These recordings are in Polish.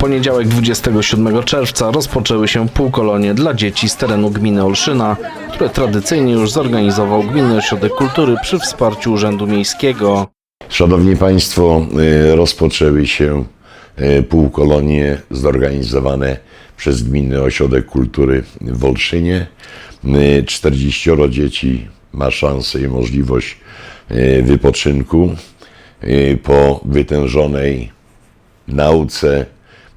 poniedziałek 27 czerwca rozpoczęły się półkolonie dla dzieci z terenu gminy Olszyna, które tradycyjnie już zorganizował Gminny Ośrodek Kultury przy wsparciu Urzędu Miejskiego. Szanowni Państwo, y, rozpoczęły się y, półkolonie zorganizowane przez Gminny Ośrodek Kultury w Olszynie. Y, 40 dzieci ma szansę i możliwość y, wypoczynku y, po wytężonej nauce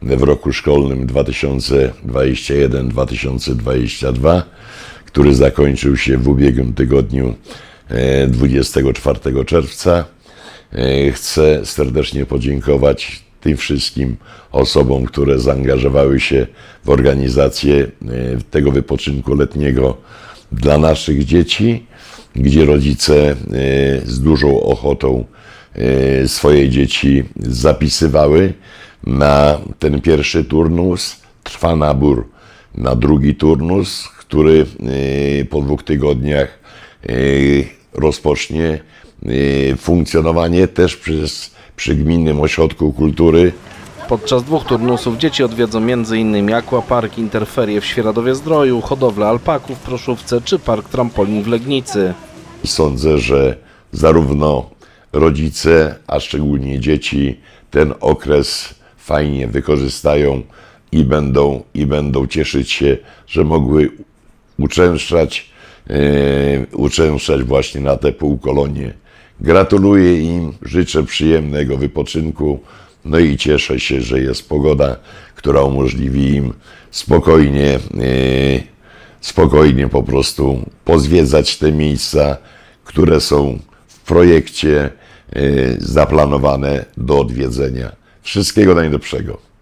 w roku szkolnym 2021-2022, który zakończył się w ubiegłym tygodniu e, 24 czerwca. E, Chcę serdecznie podziękować tym wszystkim osobom, które zaangażowały się w organizację e, tego wypoczynku letniego dla naszych dzieci, gdzie rodzice e, z dużą ochotą e, swoje dzieci zapisywały na ten pierwszy turnus. Trwa nabór na drugi turnus, który e, po dwóch tygodniach e, rozpocznie funkcjonowanie też przez, przy Gminnym Ośrodku Kultury Podczas dwóch turnusów dzieci odwiedzą m.in. aquapark Interferie w Świeradowie Zdroju, hodowlę alpaków w Proszówce czy park trampolin w Legnicy. Sądzę, że zarówno rodzice, a szczególnie dzieci, ten okres fajnie wykorzystają i będą, i będą cieszyć się, że mogły uczęszczać, e, uczęszczać właśnie na te półkolonie. Gratuluję im, życzę przyjemnego wypoczynku, no i cieszę się, że jest pogoda, która umożliwi im spokojnie, e, spokojnie po prostu pozwiedzać te miejsca, które są w projekcie zaplanowane do odwiedzenia. Wszystkiego najlepszego.